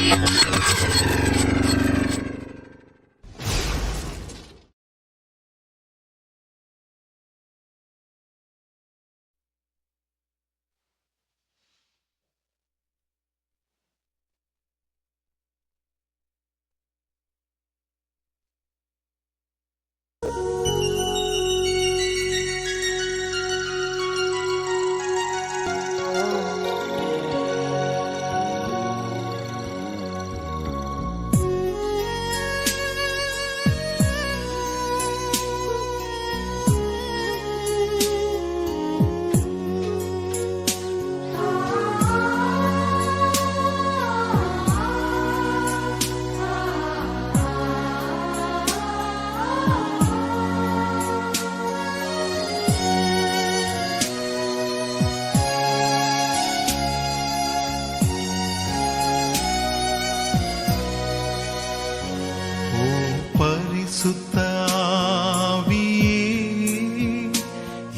Gracias.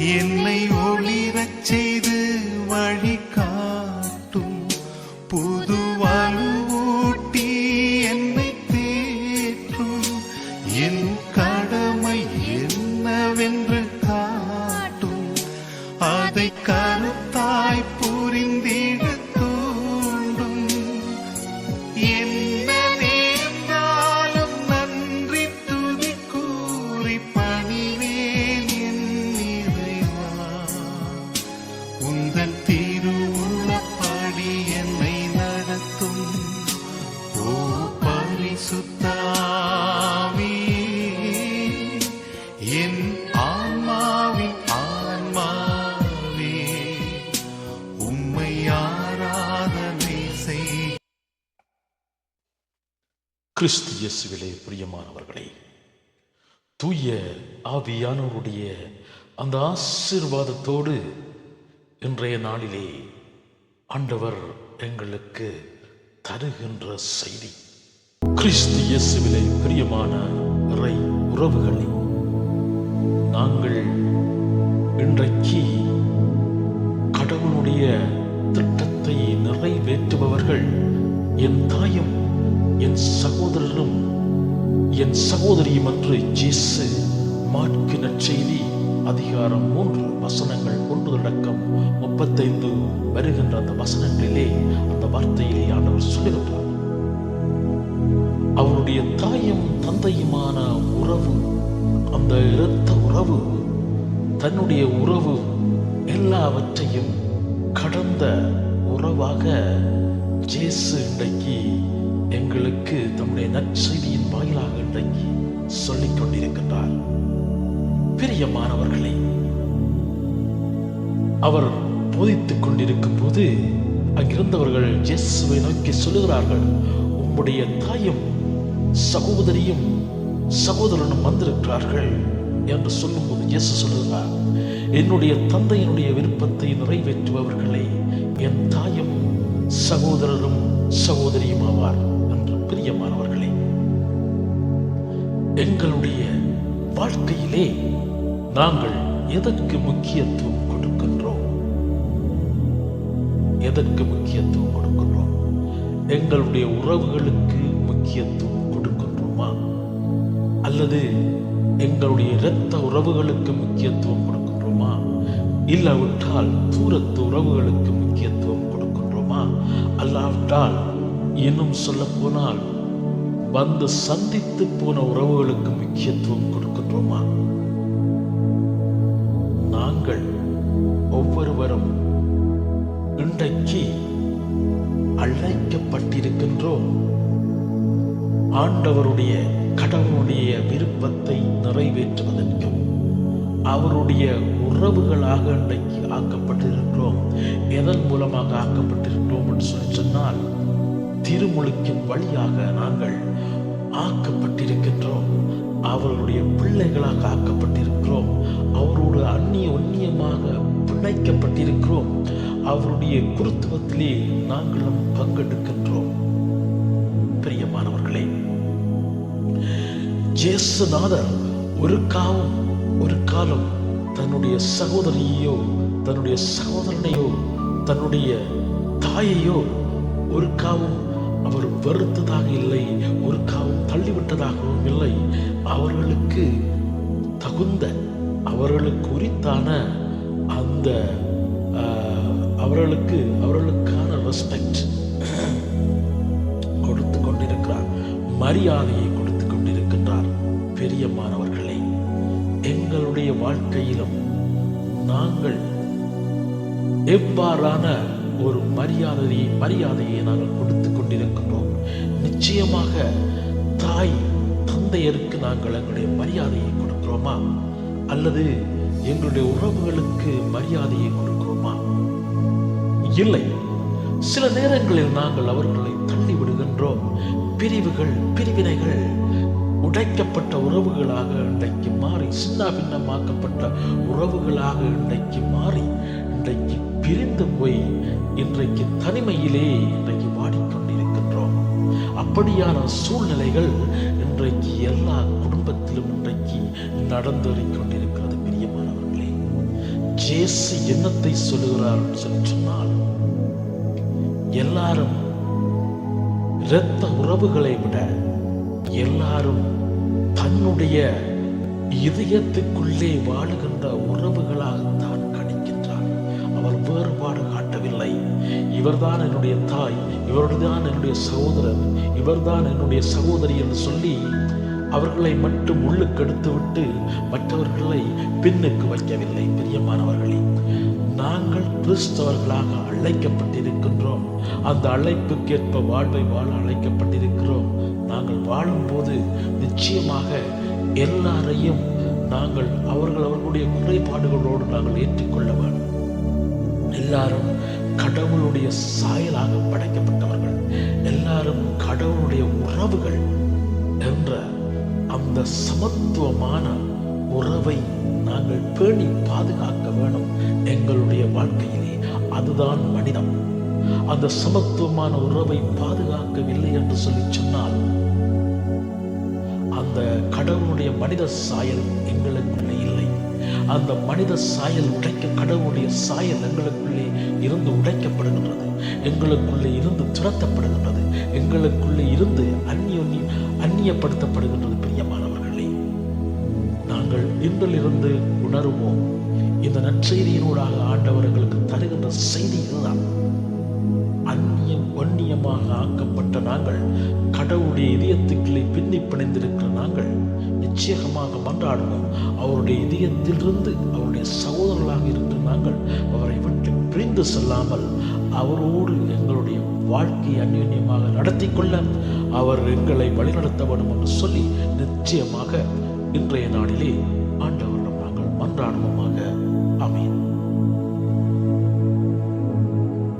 என்னை ஒளிரச் செய்து வழி காட்டும் புது வலுவூட்டி என்னை தேற்றும். என் கிறிஸ்து இயேசுவிலே பிரியமானவர்களே தூய ஆவியானவருடைய அந்த ஆசீர்வாதத்தோடு இன்றைய நாளிலே ஆண்டவர் எங்களுக்கு தருகின்ற செய்தி. கிறிஸ்து இயேசுவிலே பிரியமான இறை உறவுகளை நாங்கள் இன்றைக்கு கடவுளுடைய திட்டத்தை நிறைவேற்றுபவர்கள் என் தாயும் என் சகோதரனும் என் சகோதரியும் என்று ஜேசு மாற்கு நற்செய்தி அதிகாரம் மூன்று வசனங்கள் ஒன்று அடக்கம் முப்பத்தைந்து வருகின்ற அந்த வசனங்களிலே அந்த வார்த்தையிலே ஆண்டவர் சொல்லுகின்றார் அவருடைய தாயும் தந்தையுமான உறவு அந்த இரத்த உறவு தன்னுடைய உறவு எல்லாவற்றையும் கடந்த உறவாக ஜேசு இன்றைக்கு எங்களுக்கு தம்முடைய நற்செய்தியின் வாயிலாக இன்றைக்கு சொல்லிக் கொண்டிருக்கின்றார். பிரியமானவர்களே அவர் போதித்துக் கொண்டிருக்கும் போது அங்கிருந்தவர்கள் இயேசுவை நோக்கி சொல்லுகிறார்கள் உம்முடைய தாயும் சகோதரியும் சகோதரனும் வந்திருக்கிறார்கள் என்று சொல்லும்போது இயேசு சொல்லுகிறார் என்னுடைய தந்தையினுடைய விருப்பத்தை நிறைவேற்றுபவர்களை என் தாயும் சகோதரரும் சகோதரியும் ஆவார் பிரியமானவர்களே எங்களுடைய வாழ்க்கையிலே நாங்கள் எதற்கு முக்கியத்துவம் கொடுக்கின்றோம்? எதற்கு முக்கியத்துவம் கொடுக்கின்றோம்? எங்களுடைய உறவுகளுக்கு முக்கியத்துவம் கொடுக்கின்றோமா? அல்லது எங்களுடைய இரத்த உறவுகளுக்கு முக்கியத்துவம் கொடுக்கின்றோமா? இல்லாவிட்டால் தூரத்து உறவுகளுக்கு முக்கியத்துவம் கொடுக்கின்றோமா? அல்லாவிட்டால் இன்னும் சொல்ல போனால் வந்து சந்தித்து போன உறவுகளுக்கு முக்கியத்துவம் கொடுக்கின்றோமா? நாங்கள் ஒவ்வொருவரும் இன்றைக்கு அழைக்கப்பட்டிருக்கின்றோம். ஆண்டவருடைய கடவுளுடைய விருப்பத்தை நிறைவேற்றுவதற்கும் அவருடைய உறவுகளாக இன்றைக்கு ஆக்கப்பட்டிருக்கிறோம். எதன் மூலமாக ஆக்கப்பட்டிருக்கிறோம் என்று சொல்லி திருமுழுக்கின் வழியாக நாங்கள் ஆக்கப்பட்டிருக்கின்றோம். அவர்களுடைய பிள்ளைகளாக ஆக்கப்பட்டிருக்கிறோம். அவரோடு அந்நிய ஒன்னியமாக பிணைக்கப்பட்டிருக்கிறோம். அவருடைய குருத்துவத்திலே நாங்களும் பங்கெடுக்கின்றோம். பிரியமானவர்களே ஜேசுநாதர் ஒரு காலம் ஒரு காலம் தன்னுடைய சகோதரியையோ தன்னுடைய சகோதரனையோ தன்னுடைய தாயையோ ஒரு காலம் அவர் வெறுத்ததாக இல்லை ஒரு காவும் தள்ளிவிட்டதாகவும் இல்லை. அவர்களுக்கு தகுந்த அவர்களுக்கு உரித்தான அந்த ஆஹ், அவர்களுக்கு அவர்களுக்கான ரெஸ்பெக்ட் கொடுத்து கொண்டிருக்கிறார். மரியாதையை கொடுத்து கொண்டிருக்கின்றார். பெரியமானவர்களே எங்களுடைய வாழ்க்கையிலும் நாங்கள் எவ்வாறான ஒரு மரியாதையை மரியாதையை நாங்கள் கொடுத்து கொண்டிருக்கின்றோம். நிச்சயமாக தாய் தந்தையருக்கு நாங்கள் எங்களுடைய மரியாதையை கொடுக்கிறோமா? அல்லது எங்களுடைய உறவுகளுக்கு மரியாதையை கொடுக்கிறோமா? இல்லை. சில நேரங்களில் நாங்கள் அவர்களை தள்ளி விடுகின்றோம். பிரிவுகள் பிரிவினைகள் உடைக்கப்பட்ட உறவுகளாக இன்றைக்கு மாறி சின்ன பின்னமாக்கப்பட்ட உறவுகளாக இன்றைக்கு மாறி இன்றைக்கு தனிமையிலே இன்றைக்கு வாடிக்கொண்டிருக்கின்றோம். அப்படியான சூழ்நிலைகள் இன்றைக்கு எல்லா குடும்பத்திலும் இன்றைக்கு நடந்தேறிக் கொண்டிருக்கிறது பிரியமானவர்களே. ஜேசு என்னத்தை சொல்லுகிறார் சொல்லி சொன்னால் எல்லாரும் இரத்த உறவுகளை விட எல்லாரும் தன்னுடைய இதயத்துக்குள்ளே வாழுகின்ற உறவுகளாகத்தான் கணிக்கின்றார் அவர் வேறுபாடு காட்ட இவர்தான் என்னுடைய தாய் இவர்தான் என்னுடைய சகோதரன் இவர்தான் என்னுடைய சகோதரி என்று சொல்லி அவர்களை மட்டும் உள்ளுக்கெடுத்து விட்டு மற்றவர்களை பின்னுக்கு வைக்கவில்லை பிரியமானவர்களே. நாங்கள் கிறிஸ்தவர்களாக அழைக்கப்பட்டிருக்கின்றோம். அந்த அழைப்புக்கேற்ப வாழ்வை வாழ அழைக்கப்பட்டிருக்கிறோம். நாங்கள் வாழும்போது நிச்சயமாக எல்லாரையும் நாங்கள் அவர்கள் அவர்களுடைய குறைபாடுகளோடு நாங்கள் ஏற்றுக்கொள்ள வேண்டும். எல்லாரும் கடவுளுடைய சாயலாக படைக்கப்பட்டவர்கள் எல்லாரும் கடவுளுடைய உறவுகள் என்ற அந்த சமத்துவமான உறவை நாங்கள் பேணி பாதுகாக்க வேணும் எங்களுடைய வாழ்க்கையிலே. அதுதான் மனிதம். அந்த சமத்துவமான உறவை பாதுகாக்கவில்லை என்று சொல்லி சொன்னால் அந்த கடவுளுடைய மனித சாயல் எங்களுக்கு அந்த மனித சாயல் உடைக்க கடவுளுடைய சாயல் எங்களுக்குள்ளே இருந்து உடைக்கப்படுகின்றது. எங்களுக்குள்ளே இருந்து துரத்தப்படுகின்றது. எங்களுக்குள்ளே இருந்து அந்நிய அந்நியப்படுத்தப்படுகின்றது பிரியமானவர்களே. நாங்கள் இன்றிலிருந்து உணருவோம். இந்த நற்செய்தியினூடாக ஆண்டவர் எங்களுக்கு தருகின்ற செய்தி இதுதான். அந்நியம் ஒன்னியமாக ஆக்கப்பட்ட நாங்கள் கடவுளுடைய இதயத்துக்குள்ளே பின்னி பிணைந்திருக்கிற நாங்கள் நிச்சயமாக மன்றாடுவோம். அவருடைய இதயத்திலிருந்து அவருடைய சகோதரர்களாக இருக்கிற நாங்கள் அவரை விட்டு பிரிந்து செல்லாமல் அவரோடு எங்களுடைய வாழ்க்கையை அந்யோன்யமாக நடத்தி கொள்ள அவர் எங்களை வழிநடத்த வேண்டும் என்று சொல்லி நிச்சயமாக இன்றைய நாளிலே ஆண்டவரிடம் நாங்கள் மன்றாடுவோமாக.